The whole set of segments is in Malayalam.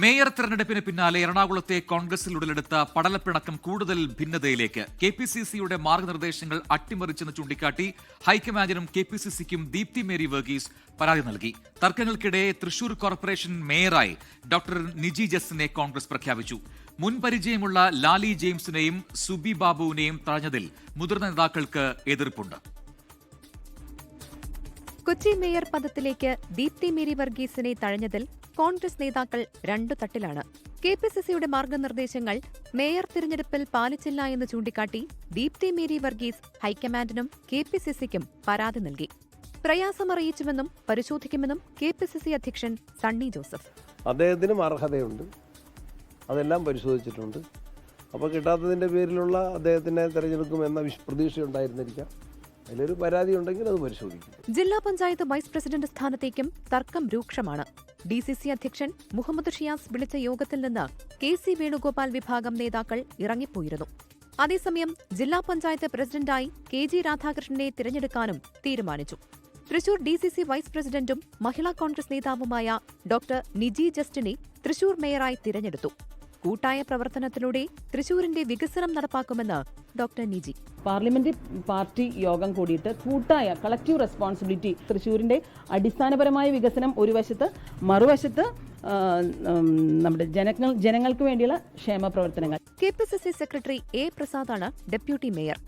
മേയർ തെരഞ്ഞെടുപ്പിന് പിന്നാലെ എറണാകുളത്തെ കോൺഗ്രസിൽ ഉടലെടുത്ത പടലപ്പിണക്കം കൂടുതൽ ഭിന്നതയിലേക്ക്. കെ പി സി സിയുടെ മാർഗനിർദ്ദേശങ്ങൾ അട്ടിമറിച്ചെന്ന് ചൂണ്ടിക്കാട്ടി ഹൈക്കമാൻഡിനും കെ പി സി സിക്കും ദീപ്തി മേരി വർഗീസ് പരാതി നൽകി. തർക്കങ്ങൾക്കിടെ തൃശൂർ കോർപ്പറേഷൻ മേയറായി ഡോക്ടർ നിജി ജസ്സിനെ കോൺഗ്രസ് പ്രഖ്യാപിച്ചു. മുൻ പരിചയമുള്ള ലാലി ജെയിംസിനെയും സുബി ബാബുവിനെയും തഴഞ്ഞതിൽ മുതിർന്ന നേതാക്കൾക്ക് എതിർപ്പുണ്ട്. കൊച്ചി മേയർ പദത്തിലേക്ക് ദീപ്തി മേരി വർഗീസിനെ തഴഞ്ഞതിൽ കോൺഗ്രസ് നേതാക്കൾ രണ്ടു തട്ടിലാണ്. കെ പി സി സിയുടെ മാർഗനിർദ്ദേശങ്ങൾ മേയർ തിരഞ്ഞെടുപ്പിൽ പാലിച്ചില്ല എന്ന് ചൂണ്ടിക്കാട്ടി ദീപ്തി മേരി വർഗീസ് ഹൈക്കമാൻഡിനും കെ പി സി സിക്കും പരാതി നൽകി. പ്രയാസമറിയിച്ചുവെന്നും പരിശോധിക്കുമെന്നും കെ പി സി സി അധ്യക്ഷൻ സണ്ണി ജോസഫ്. അദ്ദേഹത്തിനും അർഹതയുണ്ട്. അതെല്ലാം പരിശോധിച്ചിട്ടുണ്ട്. അപ്പോൾ കിട്ടാത്തതിന്റെ പേരിലുള്ള അദ്ദേഹത്തിനെ തിരഞ്ഞെടുക്കുമെന്ന പ്രതീക്ഷ പ്രതീക്ഷയുണ്ടായിരുന്നിരിക്കാം. അതിലൊരു പരാതി ഉണ്ടെങ്കിൽ അത് പരിശോധിക്കും. ജില്ലാ പഞ്ചായത്ത് വൈസ് പ്രസിഡന്റ് സ്ഥാനത്തേക്കും തർക്കം രൂക്ഷമാണ്. ഡി സി സി അധ്യക്ഷൻ മുഹമ്മദ് ഷിയാസ് വിളിച്ച യോഗത്തിൽ നിന്ന് കെ സി വേണുഗോപാൽ വിഭാഗം നേതാക്കൾ ഇറങ്ങിപ്പോയിരുന്നു. അതേസമയം ജില്ലാ പഞ്ചായത്ത് പ്രസിഡന്റായി കെ ജി രാധാകൃഷ്ണനെ തിരഞ്ഞെടുക്കാനും തീരുമാനിച്ചു. Thrissur D C C vice പ്രസിഡന്റും മഹിളാ കോൺഗ്രസ് നേതാവുമായ ഡോക്ടർ നിജി ജസ്റ്റിനെ തൃശൂർ മേയറായി തിരഞ്ഞെടുത്തു. കൂട്ടായ പ്രവർത്തനത്തിലൂടെ തൃശൂരിന്റെ വികസനം നടപ്പാക്കുമെന്ന് ഡോക്ടർ നിജി. പാർലമെന്റ് പാർട്ടി യോഗം കൂടിയിട്ട് കൂട്ടായ കളക്റ്റീവ് റെസ്പോൺസിബിലിറ്റി തൃശ്ശൂരിന്റെ അടിസ്ഥാനപരമായ വികസനം ഒരു വശത്ത് മറുവശത്ത് നമ്മുടെ ജനങ്ങൾ ജനങ്ങൾക്ക് വേണ്ടിയുള്ള ക്ഷേമ പ്രവർത്തനങ്ങൾ. K P C C secretary A പ്രസാദാണ് deputy mayor.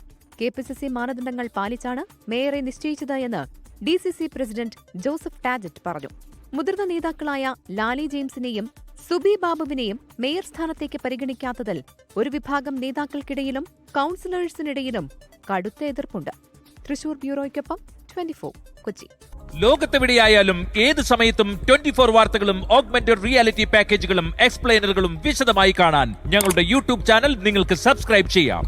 K P C C മാനദണ്ഡങ്ങൾ പാലിച്ചാണ് മേയറെ നിശ്ചയിച്ചത് എന്ന് D C C president Joseph Tajet പറഞ്ഞു. മുതിർന്ന നേതാക്കളായ ലാലി ജെയിംസിനെയും സുബി ബാബുവിനെയും മേയർ സ്ഥാനത്തേക്ക് പരിഗണിക്കാത്തതിൽ ഒരു വിഭാഗം നേതാക്കൾക്കിടയിലും കൌൺസിലേഴ്സിനിടയിലും കടുത്ത എതിർപ്പുണ്ട്. തൃശൂർ ബ്യൂറോയ്ക്കൊപ്പം ട്വന്റി കൊച്ചി. ലോകത്തെവിടെയായാലും ഏത് സമയത്തും ട്വന്റി ഫോർ വാർത്തകളും ഓഗ്മെന്റഡ് റിയാലിറ്റി പാക്കേജുകളും എക്സ്പ്ലെയിനറുകളും വിശദമായി കാണാൻ ഞങ്ങളുടെ യൂട്യൂബ് ചാനൽ നിങ്ങൾക്ക് സബ്സ്ക്രൈബ് ചെയ്യാം.